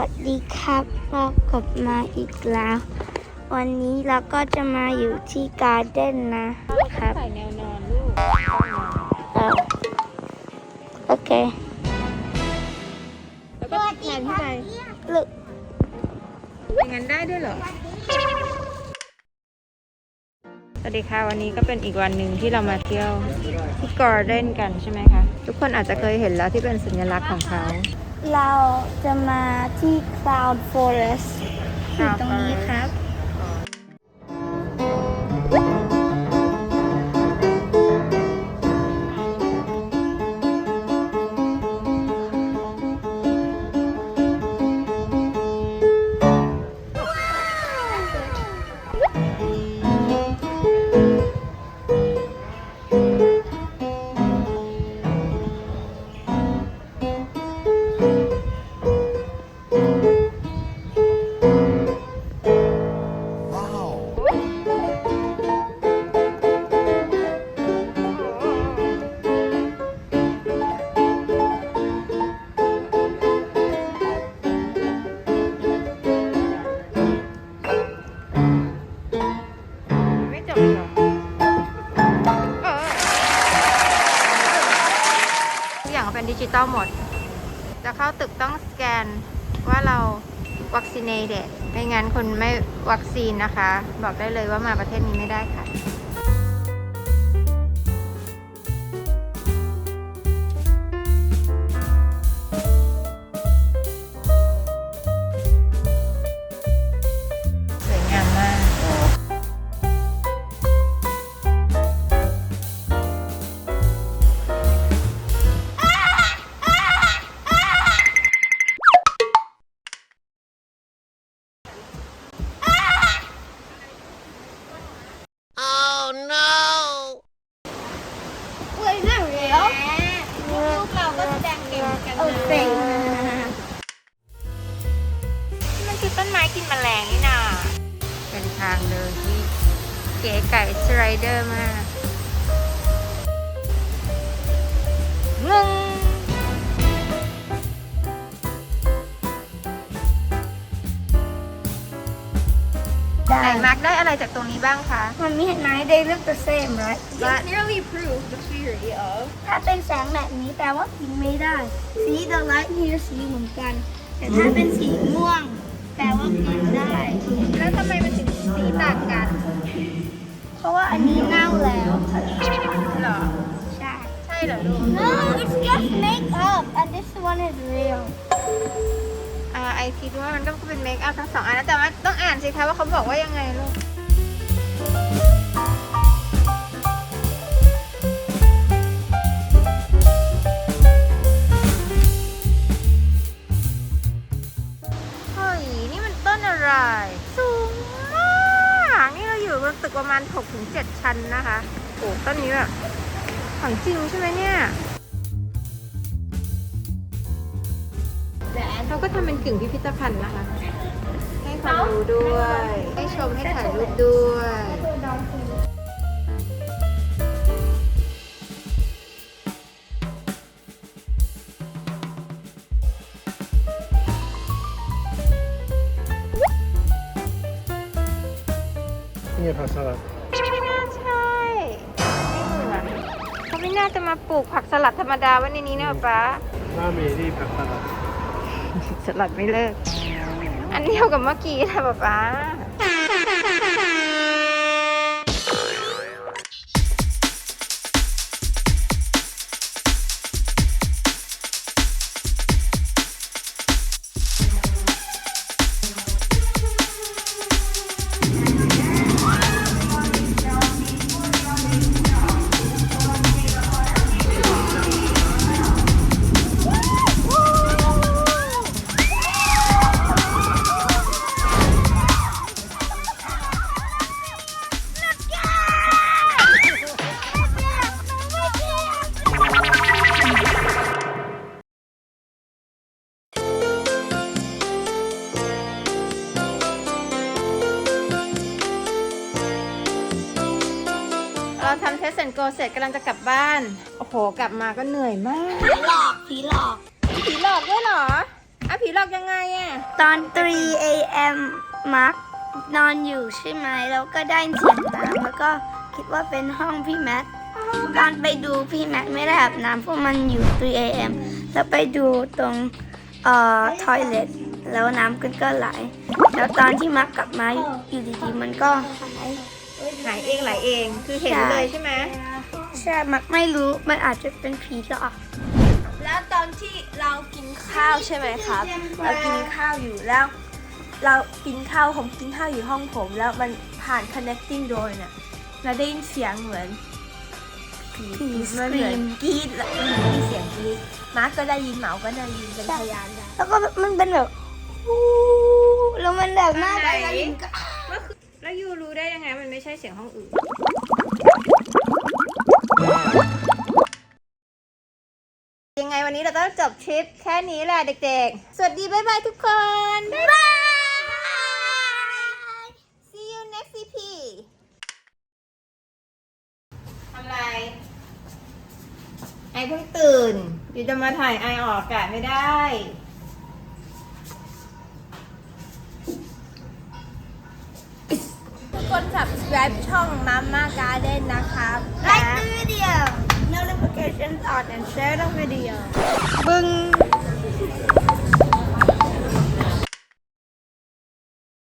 วัสดีครับเรากลับมาอีกแล้ว วันนี้เราก็จะมาอยู่ที่การ์เด้นนะครับใส่แนวนอนลูกเออโอเคแล้วก็แทนขึ้นไปลึกอย่างนั้นได้ด้วยเหรอ สวัสดีค่ะ วันนี้ก็เป็นอีกวันหนึ่งที่เรามาเที่ยวที่การ์เด้นกันใช่ไหมคะ ทุกคนอาจจะเคยเห็นแล้วที่เป็นสัญลักษณ์ของเขา เราจะมาที่ Cloud Forest อยู่ตรงนี้ครับ เป็นดิจิตอลหมด จะเข้าตึกต้องสแกนว่าเราวัคซีนเดไม่งั้นคนไม่วัคซีนนะคะ บอกได้เลยว่ามาประเทศนี้ไม่ได้ค่ะ ต้นไม้กินแมลงนี่นาเป็นทางเดินที่เก๋ไก่สไลเดอร์มากงงไหนมาร์กได้อะไรจากตรงนี้บ้างคะมันมีเห็นไหม they look the same right But- nearly prove the theory of ถ้าเป็นแสงแบบนี้แปลว่ากินไม่ได้สี the light here สีเหมือนกัน แต่ถ้าเป็นสีม่วงแปลว่ากินได้ แล้วทำไมมันถึงสีต่างกัน เพราะว่าอันนี้เน่าแล้วเหรอ ใช่ ใช่เหรอลูก No it's just make up and this one is real อ่าไอคิดว่ามันก็เป็นเมคอัพทั้งสองอันนะแต่ว่าต้องอ่านสิคะว่าเขาบอกว่ายังไงลูก ไร สูงมากนี่เราอยู่บนตึกประมาณ6-7ชั้นนะคะโอ้ต้นนี้แบบของจริงใช่ไหมเนี่ยเขาก็ทำเป็นกึ่งพิพิธภัณฑ์นะคะ ให้ความรู้ด้วย ให้ชมให้ถ่ายรูปด้วย นี่ผักสลัดไม่น่าใช่ไม่เหมือนเขาไม่น่าจะมาปลูกผักสลัดธรรมดาไว้ในนี้นะป๊าหน้าเมรี่ผักสลัดสลัดไม่เลิก อันเดียวกับเมื่อกี้นะป๊าป๊า สเซนโกเสร็จกำลังจะกลับบ้าน โอ้โห กลับมาก็เหนื่อยมาก ผีหลอกผีหลอกผีหลอกด้วยเหรออะผีหลอกยังไงอะ ตอน 3 a.m. มาร์กนอนอยู่ใช่ไหมแล้วก็ได้ยินเสียงน้ำแล้วก็คิดว่าเป็นห้องพี่แม็กตอนไปดูพี่แม็กไม่ได้อาบน้ำเพราะมันอยู่ 3 a.m. แล้วไปดูตรงเอ่อทอยเลทแล้วน้ำกันก็ไหลแล้วตอนที่มาร์กกลับมาอยู่ดีๆมันก็หาย หายเองไหลเองคือเห็นเลยใช่ไหมใช่มักไม่รู้มันอาจจะเป็นผีหลอกแล้วตอนที่เรากินข้าวใช่ไหมครับ เรากินข้าวอยู่แล้ว เรากินข้าวผมกินข้าวอยู่ห้องผม แล้วมันผ่าน connecting door เนี่ยเราได้ยินเสียงเหมือนผีผีมันเหมือน scream กรีดแล้วมีเสียงกรีดมาร์กก็ได้ยินเหมาก็ได้ยินเป็นพยานได้แล้วก็มันเป็นแบบอู้แล้วมันแบบหน้าไหนไปแล้วมันก็ แล้วยูรู้ได้ยังไงมันไม่ใช่เสียงห้องอื่น ยังไงวันนี้เราต้องจบทริปแค่นี้แหละเด็กๆ สวัสดี บ๊ายบายทุกคน บ๊ายบาย see you next EP ทำไร ไอเพิ่งตื่นอยู่จะมาถ่ายไอออกอากาศไม่ได้ กคน subscribe ช่อง Mama Garden นะครับ like the video notifications on and share the video บึ้ง